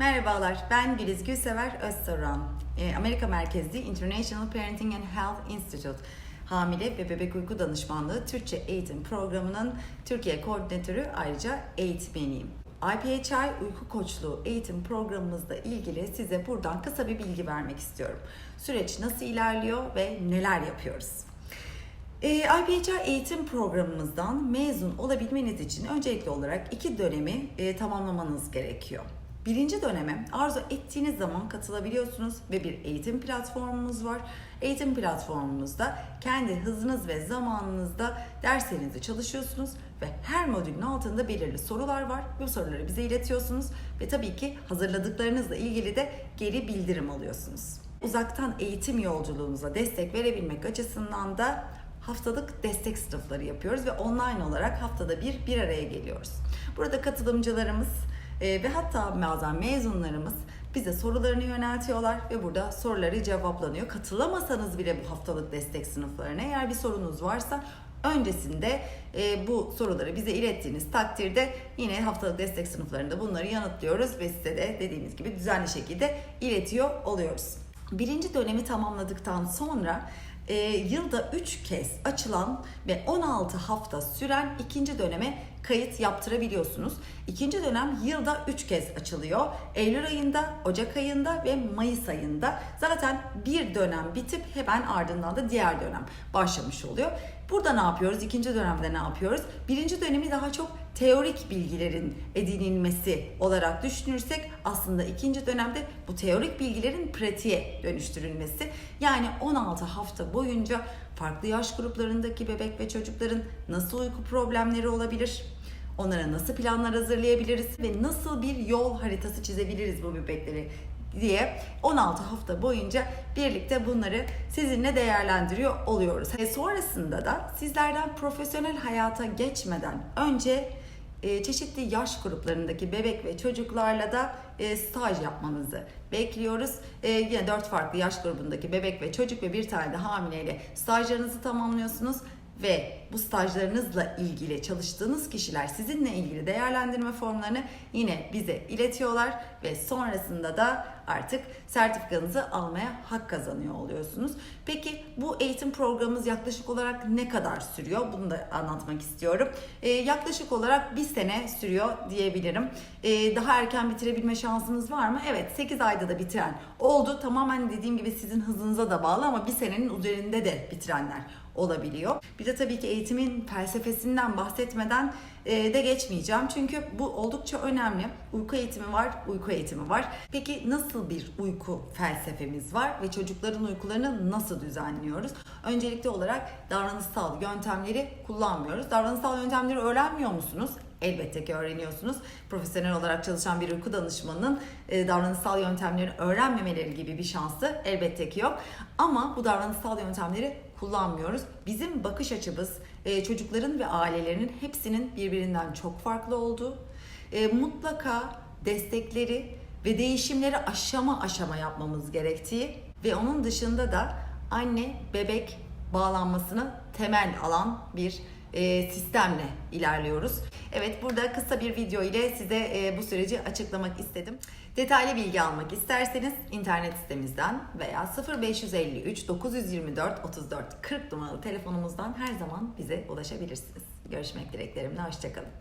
Merhabalar, ben Güliz Gülsever Özsoran. Ee, Amerika merkezli International Parenting and Health Institute Hamile ve Bebek Uyku Danışmanlığı Türkçe Eğitim Programı'nın Türkiye Koordinatörü ayrıca eğitmeniyim. IPHI Uyku Koçluğu eğitim programımızla ilgili size buradan kısa bir bilgi vermek istiyorum. Süreç nasıl ilerliyor ve neler yapıyoruz? E, IPHI eğitim programımızdan mezun olabilmeniz için öncelikli olarak iki dönemi e, tamamlamanız gerekiyor. Birinci döneme arzu ettiğiniz zaman katılabiliyorsunuz ve bir eğitim platformumuz var. Eğitim platformumuzda kendi hızınız ve zamanınızda derslerinizi çalışıyorsunuz ve her modülün altında belirli sorular var. Bu soruları bize iletiyorsunuz ve tabii ki hazırladıklarınızla ilgili de geri bildirim alıyorsunuz. Uzaktan eğitim yolculuğunuza destek verebilmek açısından da haftalık destek sınıfları yapıyoruz ve online olarak haftada bir bir araya geliyoruz. Burada katılımcılarımız e, ve hatta bazen mezunlarımız bize sorularını yöneltiyorlar ve burada soruları cevaplanıyor. Katılamasanız bile bu haftalık destek sınıflarına eğer bir sorunuz varsa öncesinde e, bu soruları bize ilettiğiniz takdirde yine haftalık destek sınıflarında bunları yanıtlıyoruz ve size de dediğimiz gibi düzenli şekilde iletiyor oluyoruz. Birinci dönemi tamamladıktan sonra e, yılda 3 kez açılan ve 16 hafta süren ikinci döneme kayıt yaptırabiliyorsunuz. İkinci dönem yılda 3 kez açılıyor. Eylül ayında, Ocak ayında ve Mayıs ayında. Zaten bir dönem bitip hemen ardından da diğer dönem başlamış oluyor. Burada ne yapıyoruz? İkinci dönemde ne yapıyoruz? Birinci dönemi daha çok teorik bilgilerin edinilmesi olarak düşünürsek aslında ikinci dönemde bu teorik bilgilerin pratiğe dönüştürülmesi. Yani 16 hafta boyunca farklı yaş gruplarındaki bebek ve çocukların nasıl uyku problemleri olabilir? Onlara nasıl planlar hazırlayabiliriz ve nasıl bir yol haritası çizebiliriz bu bebekleri diye 16 hafta boyunca birlikte bunları sizinle değerlendiriyor oluyoruz. E sonrasında da sizlerden profesyonel hayata geçmeden önce e, çeşitli yaş gruplarındaki bebek ve çocuklarla da e, staj yapmanızı bekliyoruz. E, yine 4 farklı yaş grubundaki bebek ve çocuk ve bir tane de hamileyle stajlarınızı tamamlıyorsunuz ve bu stajlarınızla ilgili çalıştığınız kişiler sizinle ilgili değerlendirme formlarını yine bize iletiyorlar. Ve sonrasında da artık sertifikanızı almaya hak kazanıyor oluyorsunuz. Peki bu eğitim programımız yaklaşık olarak ne kadar sürüyor? Bunu da anlatmak istiyorum. Ee, yaklaşık olarak bir sene sürüyor diyebilirim. Ee, daha erken bitirebilme şansınız var mı? Evet 8 ayda da bitiren oldu. Tamamen dediğim gibi sizin hızınıza da bağlı ama bir senenin üzerinde de bitirenler olabiliyor. Bir de tabii ki eğitimin felsefesinden bahsetmeden e, de geçmeyeceğim. Çünkü bu oldukça önemli. Uyku eğitimi var, uyku eğitimi var. Peki nasıl bir uyku felsefemiz var ve çocukların uykularını nasıl düzenliyoruz? Öncelikli olarak davranışsal yöntemleri kullanmıyoruz. Davranışsal yöntemleri öğrenmiyor musunuz? Elbette ki öğreniyorsunuz. Profesyonel olarak çalışan bir uyku danışmanının e, davranışsal yöntemleri öğrenmemeleri gibi bir şansı elbette ki yok. Ama bu davranışsal yöntemleri kullanmıyoruz. Bizim bakış açımız e, çocukların ve ailelerin hepsinin birbirinden çok farklı olduğu, e, mutlaka destekleri ve değişimleri aşama aşama yapmamız gerektiği ve onun dışında da anne bebek bağlanmasını temel alan bir e, sistemle ilerliyoruz. Evet burada kısa bir video ile size e, bu süreci açıklamak istedim. Detaylı bilgi almak isterseniz internet sitemizden veya 0553 924 34 40 numaralı telefonumuzdan her zaman bize ulaşabilirsiniz. Görüşmek dileklerimle, hoşçakalın.